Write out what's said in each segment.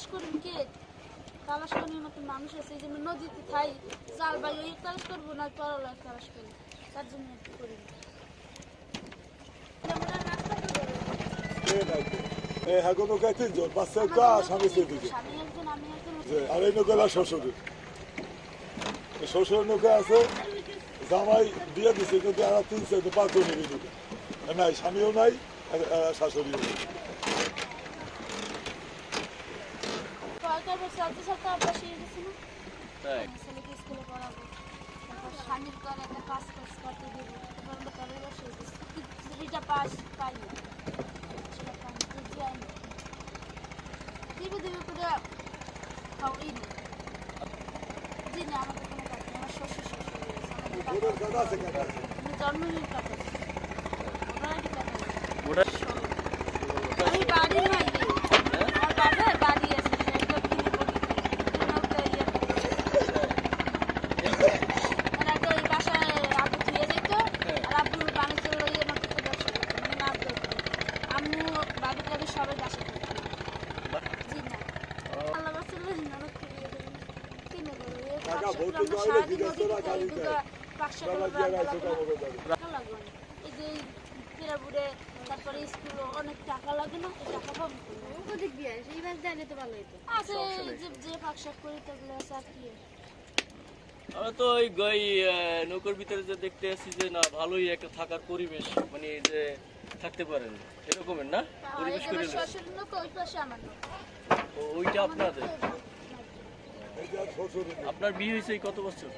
তালাশ করুন কে? তালাশ করার মতো মানুষ আছে এই যে নদীতে খাই জাল বাই ওই তালাশ করব না পরলার তালাশ করি। তার জন্য একটু করি। এই নৌকা আছে জামাই দিয়ে দিছে কিন্তু আর তিন চার পাঁচজন নৌকা নাই স্বামীও শাশুড়িও নাই কয়েকটা বছর চলতে চলতে অভ্যাস হয়ে গেছে না? তাই? ছেলেকে স্কুলে পড়াবো। তারপর স্বামীর করে একটা কাজ কাজ করতে দেবো। তারপর করে বসে গেছি। থ্রিটা পাস পাই না সেটা পাই না তো যাই না দিবে দিবে করে খাওয়াই নেই। জি না আমাদের কোনো কাজ নেই। আমার শ্বশুর শ্বশুর রয়েছে আমাদের কাকা ওদের কাকা আছে কাকা আছে। আমি জন্মদিন কাকা ওনারই কাকা আমি বাড়ি নাই আমার বাবার বাড়ি আছে সেটা কিনে করি ওনাকে ইয়ে মানে একটা ওই বাসায় আব্বু থুয়ে যেত আর আব্বুর বাণিজ্য লইয়ে আমার করতে ব্যবসা করতো মানে মাছ ধরতো আম্মু বাবু টাবি সবাই বাসা করতো জি না আল্লাহ বাঁচালে ননদ কিনে দেবেন কিনে দেবো এই টাকা পাঁচশো ভর্তি আমরা করে সারাদিন জিজ্ঞেস নদীতে করা যাই, গাড়ি দুটো দেয়। পাঁচশো বাবা টাকা দিয়ে রান্না গাইছো লাগবে না। কামড়ে যাবে টাকা লাগবে না। এই যে পিরাবুড়ে তারপরে স্কুলে অনেক টাকা লাগে না টাকা পাবো ওদিক দিয়ে আসে এই তো ভালো হইতো। আছে যে যে পাকশাক করি তাগুলো আছে আর কি। আমরা তো ওই গই নৌকার ভিতরে যে দেখতে আসছি যে না ভালোই একটা থাকার পরিবেশ মানে যে থাকতে পারেন এরকমের না? পরিবেশ করে লোক ও, ওইটা আপনাদের এই যে আর শ্বশুরের নেই। আপনার বিয়ে হয়েছে এই কত বছর?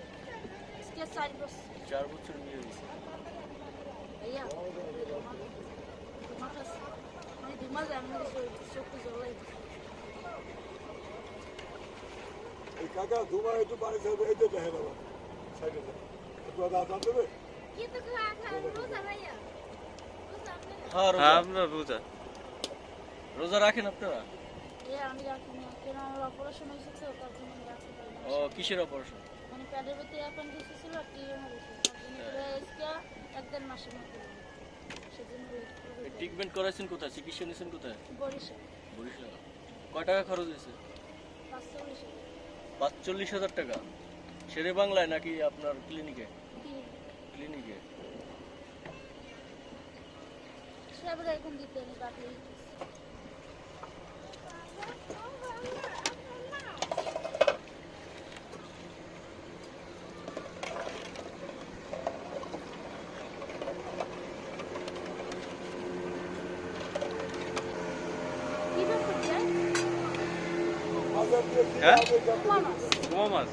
চার বছর। বিয়ে হয়েছে। মানে কাকা তোমার একটু এই যে দেখেন আবার সাইডে একটু আদা আদান দেবে? হ্যাঁ রোজা। হ্যাঁ রোজা। রোজা রাখেন আপনারা? আমি রাখি না। কেন আমার অপারেশন হয়েছে তার জন্য রাখতে পারি ও কিসের অপারেশন মানে প্যাডের ভিতরে অ্যাপেন্ডিক্স ছিল আর টিএম হয়েছে তার জন্য প্রায় আজকে এক দেড় মাসের মতো সেজন্য wait করে ট্রিটমেন্ট করাইছেন কোথায়? চিকিৎসা নিয়েছেন কোথায়? বরিশাল। বরিশাল। কয় টাকা খরচ হয়েছে? পাঁচচল্লিশ হাজার। টাকা? শেরে বাংলায় নাকি আপনার ক্লিনিকে ক্লিনিকে সেবার এখন দিতে বাকি কি ব্যাপার যায় আদান দিয়ে কি হ্যাঁ? তোমা মাছ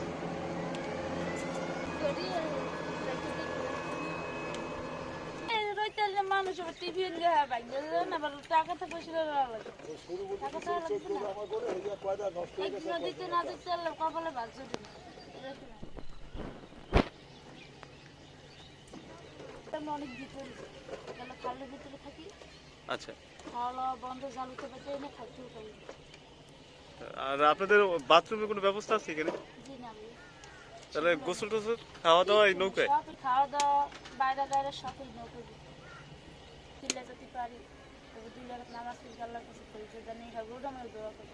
মানুষ টিভি আবার টাকা তো পয়সা লাগে টাকা তো না একদিন দিতে না দিতে কপালে বাদ জুটে না। এরকম। আমি অনেক বিপরীত খালের ভিতরে থাকি আচ্ছা খাওয়া দাওয়া বন্ধ জালুতে বেঁচে এনে খাইতেও পারি আর আপনাদের বাথরুমের কোনো ব্যবস্থা আছে এখানে? তাহলে গোসল টোসল খাওয়া দাওয়া এই নৌকায়? খাওয়া দাওয়া বাইরে বাইরে সবই নৌকায়। ফিরলে যেতে পারি নামাজ পড়ি আল্লাহ কাছে করি যে জানি হবে ওটা আমার দোয়া করি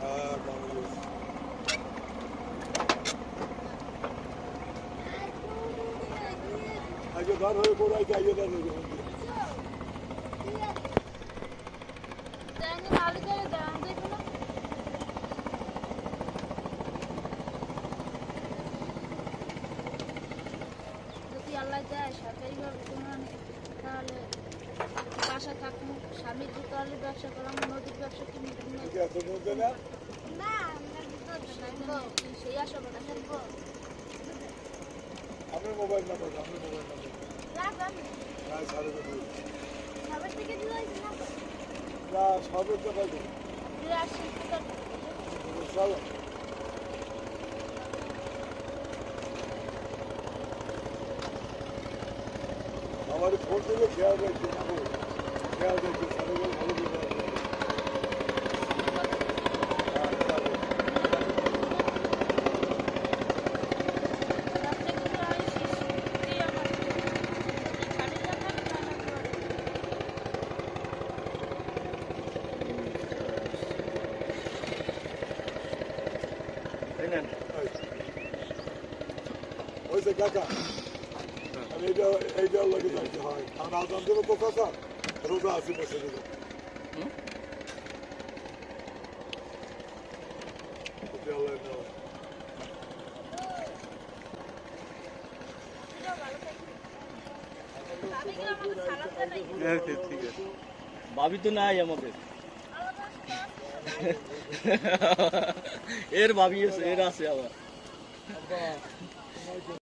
হ্যাঁ গাড়ি রয়েছে। আগে ধর হয়ে পড়াইতে আগে ধর হয়ে দেয়নি মালিকের দাম দেখো না যদি আল্লাহ দেয় সরকারিভাবে কোনো তাহলে বাসা থাকুন স্বামীর দোকানে ব্যবসা করলাম নদীর ব্যবসা কিনে দুটো সেই আশা কথা শুনব আমি মোবাইল নাম্বার আমি মোবাইল নাম্বার না সাড়ে সবার থেকে না না সবের চলো। আমার ফোন থেকে খেয়াল রাখছি খেয়াল রাখছি সাড়ে ভালো করে এই নেন হয়েছে কাকা আমি এইটা এইটা লাগে যাইতে হয় আর আজান দেবো তো কাকা রোজা আছি বসে দেবো হুম? আল্লাহ নেওয়া হ্যাঁ ঠিক ঠিক আছে ভাবি তো নাই আমাদের এর ভাবি আছে এর আছে আবার